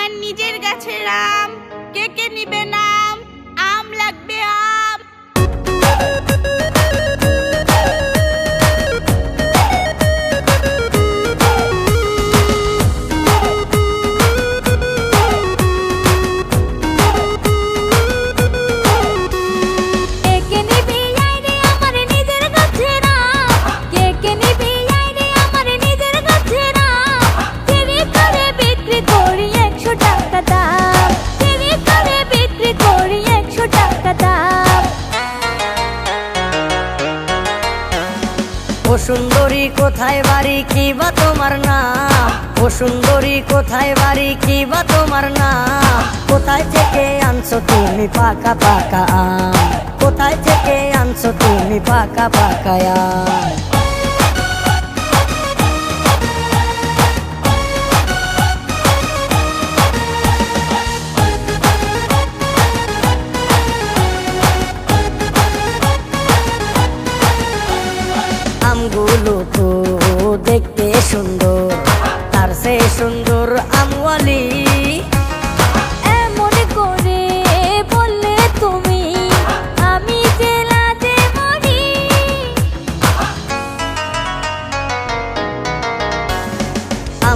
আমার নিজের গাছের আম। কে কে নিবে নাম? আম লাগবে আম। একে সুন্দরী, কোথায় বাড়ি? কি বা তোমার নাম? ও সুন্দরী, কোথায় বাড়ি? কি বা তোমার নাম? কোথায় থেকে আনছো তুমি পাকা পাকা আম? কোথায় থেকে আনছো তুমি পাকা পাকা আম?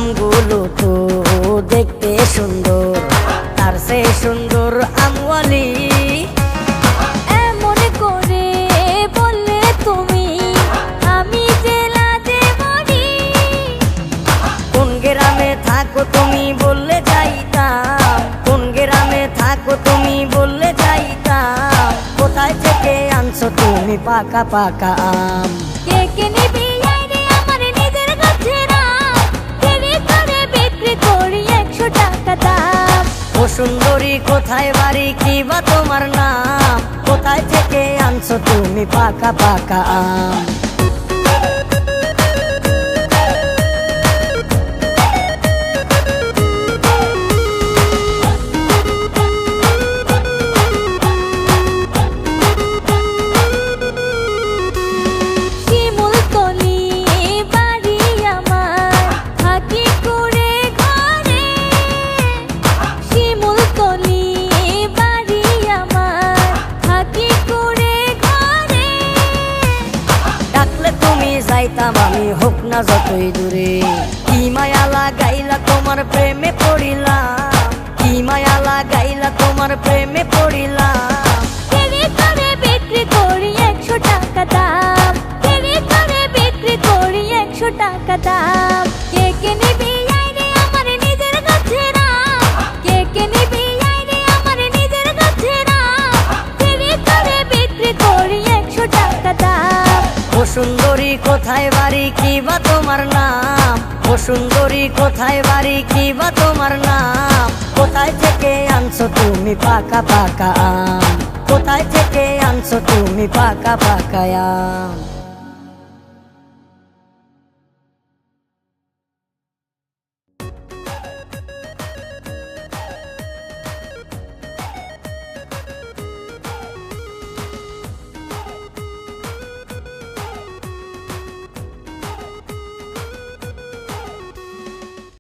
আমগুলো তো দেখতে সুন্দর, তার সে সুন্দর আমি কোন গ্রামে থাকো তুমি বললে গ্রামে থাকো তুমি বললে কোথায় থেকে তুমি পাকা পাকা আম? কে কে কোথায় বাড়ি কি বা তোমার নাম? কোথায় থেকে আনছো তুমি পাকা পাকা আম? যাইতাম আমি, হোক না যতই দূরে। কি মায়া লাগাইলা তোমার প্রেমে পড়িলাম? কি মায়া লাগাইলা তোমার প্রেমে পড়িলাম? সুন্দরী, কোথায় বাড়ি, কি বা তোমার নাম? ও সুন্দরী, কোথায় বাড়ি, কি বা তোমার নাম? কোথায় থেকে আনছো তুমি পাকা পাকা আম? কোথায় থেকে আনছো তুমি পাকা পাকা আম?